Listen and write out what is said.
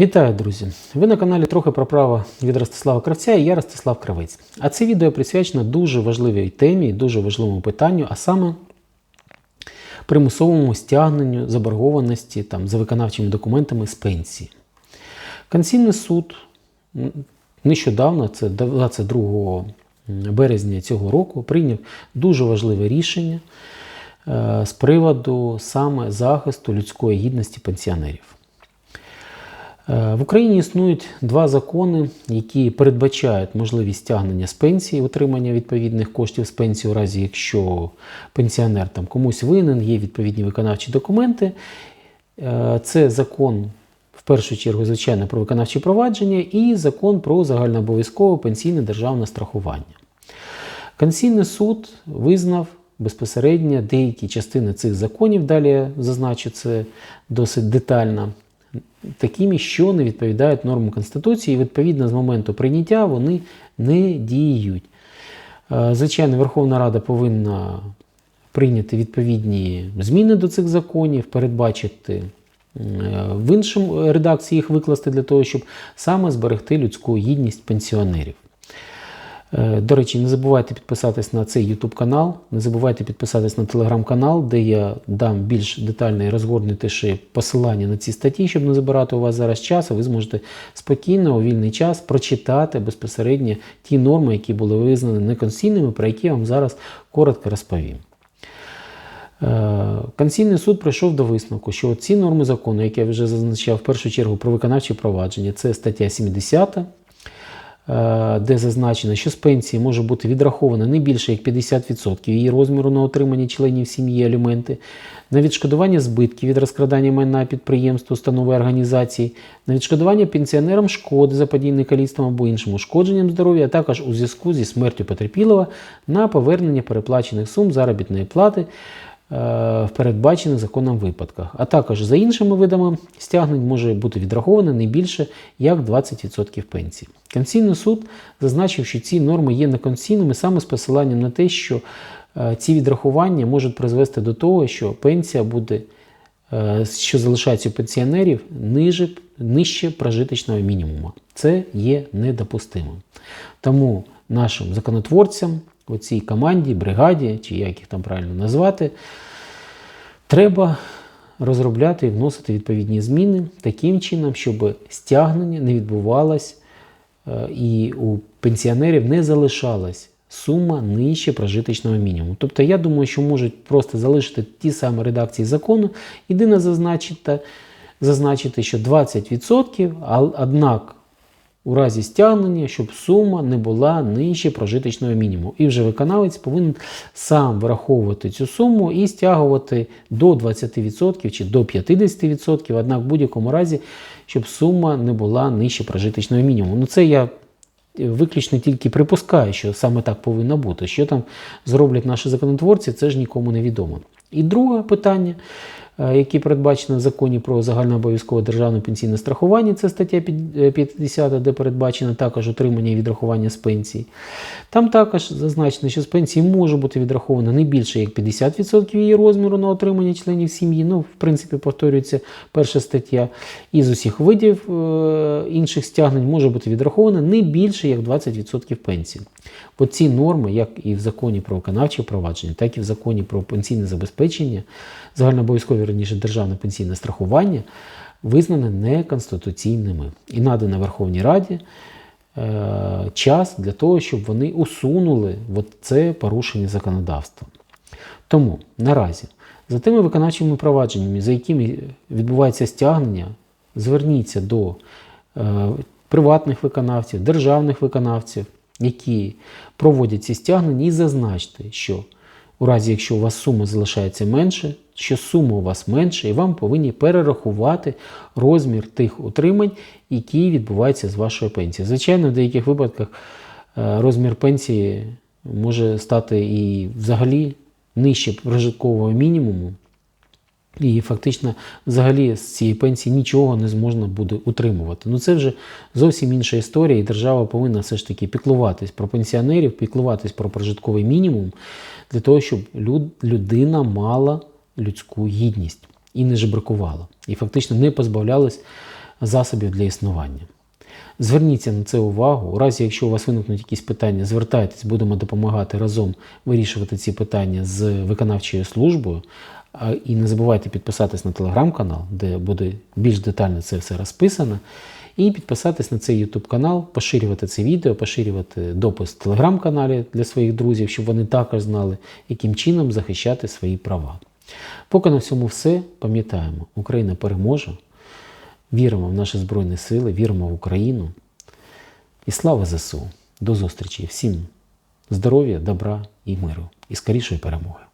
Вітаю, друзі! Ви на каналі трохи про право від Ростислава Кравця і я Ростислав Кравець. А це відео присвячено дуже важливій темі, дуже важливому питанню, а саме примусовому стягненню заборгованості там, за виконавчими документами з пенсії. Конституційний суд нещодавно, це 22 березня цього року, прийняв дуже важливе рішення е, з приводу саме захисту людської гідності пенсіонерів. Е, В Україні існують два закони, які передбачають можливість стягнення з пенсії, отримання відповідних коштів з пенсії, у разі якщо пенсіонер там комусь винен, є відповідні виконавчі документи. Е, Це закон, в першу чергу, звичайно, про виконавчі провадження і закон про загальнообов'язкове пенсійне державне страхування. Конституційний суд визнав безпосередньо деякі частини цих законів, далі зазначу це досить детально, такими, що не відповідають нормам Конституції, і відповідно з моменту прийняття вони не діють. Е, Звичайно, Верховна Рада повинна прийняти відповідні зміни до цих законів, передбачити е, в іншому редакції їх викласти для того, щоб саме зберегти людську гідність пенсіонерів. Е, До речі, не забувайте підписатись на цей YouTube канал, не забувайте підписатись на телеграм-канал, де я дам більш детальне і розгорнутіше посилання на ці статті, щоб не забирати у вас зараз час, а ви зможете спокійно у вільний час прочитати безпосередньо ті норми, які були визнані неконституційними, про які я вам зараз коротко розповім. Е, Конституційний суд прийшов до висновку, що ці норми закону, які я вже зазначав в першу чергу про виконавчі провадження, це стаття 70, е, де зазначено, що з пенсії може бути відраховано не більше як 50% її розміру на отримання членів сім'ї аліменти, на відшкодування збитків від розкрадання майна підприємств, установи організації, на відшкодування пенсіонерам шкоди за заподійне каліцтвом або іншим ушкодженням здоров'я, а також у зв'язку зі смертю потерпілого на повернення переплачених сум заробітної плати е, в передбачених законом випадках, а також за іншими видами стягнень може бути відраховано не більше як 20% пенсії. Конституційний суд зазначив, що ці норми є неконституційними саме з посиланням на те, що е, ці відрахування можуть призвести до того, що пенсія буде, е, що залишається у пенсіонерів, ниже, нижче прожиточного мінімуму. Це є недопустимим. Тому нашим законотворцям у цій команді, бригаді, чи як їх там правильно назвати, треба розробляти і вносити відповідні зміни таким чином, щоб стягнення не відбувалось е, і у пенсіонерів не залишалась сума нижче прожиточного мінімуму. Тобто, я думаю, що можуть просто залишити ті самі редакції закону, єдине зазначити, зазначити, що 20%, а однак у разі стягнення, щоб сума не була нижче прожиточного мінімуму. І вже виконавець повинен сам враховувати цю суму і стягувати до 20% чи до 50%, однак в будь-якому разі, щоб сума не була нижче прожиточного мінімуму. Ну це я виключно тільки припускаю, що саме так повинно бути. Що там зроблять наші законотворці, це ж нікому не відомо. І друге питання, е, яке передбачено в законі про загальнообов'язкове державне пенсійне страхування, це стаття 50, де передбачено також отримання і відрахування з пенсії. Там також зазначено, що з пенсії може бути відраховано не більше як 50% її розміру на отримання членів сім'ї. Ну, в принципі, повторюється перша стаття. І з усіх видів е, інших стягнень може бути відраховано не більше як 20% пенсії. Бо ці норми, як і в законі про виконавче провадження, так і в законі про пенсійне забезпечення, загальнообов'язкове раніше державне пенсійне страхування, визнані неконституційними і надано Верховній Раді е, час для того, щоб вони усунули це порушення законодавства. Тому наразі за тими виконавчими провадженнями, за якими відбувається стягнення, зверніться до е, приватних виконавців, державних виконавців, які проводять ці стягнення, і зазначте, що у разі, якщо у вас сума залишається менше, що сума у вас менше, і вам повинні перерахувати розмір тих утримань, які відбуваються з вашої пенсії. Звичайно, в деяких випадках е, розмір пенсії може стати і взагалі нижче прожиткового мінімуму. І фактично, взагалі, з цієї пенсії нічого не зможна буде утримувати. Ну це вже зовсім інша історія, і держава повинна все ж таки піклуватись про пенсіонерів, піклуватись про прожитковий мінімум для того, щоб люд, людина мала людську гідність і не жебракувала. І фактично не позбавлялась засобів для існування. Зверніться на це увагу. У разі, якщо у вас виникнуть якісь питання, звертайтесь, будемо допомагати разом вирішувати ці питання з виконавчою службою. І не забувайте підписатись на телеграм-канал, де буде більш детально це все розписано. І підписатись на цей YouTube канал, поширювати це відео, поширювати допис в телеграм-каналі для своїх друзів, щоб вони також знали, яким чином захищати свої права. Поки на всьому все, пам'ятаємо, Україна переможе. Віримо в наші Збройні Сили, віримо в Україну. І слава ЗСУ! До зустрічі! Всім здоров'я, добра і миру, і скорішої перемоги!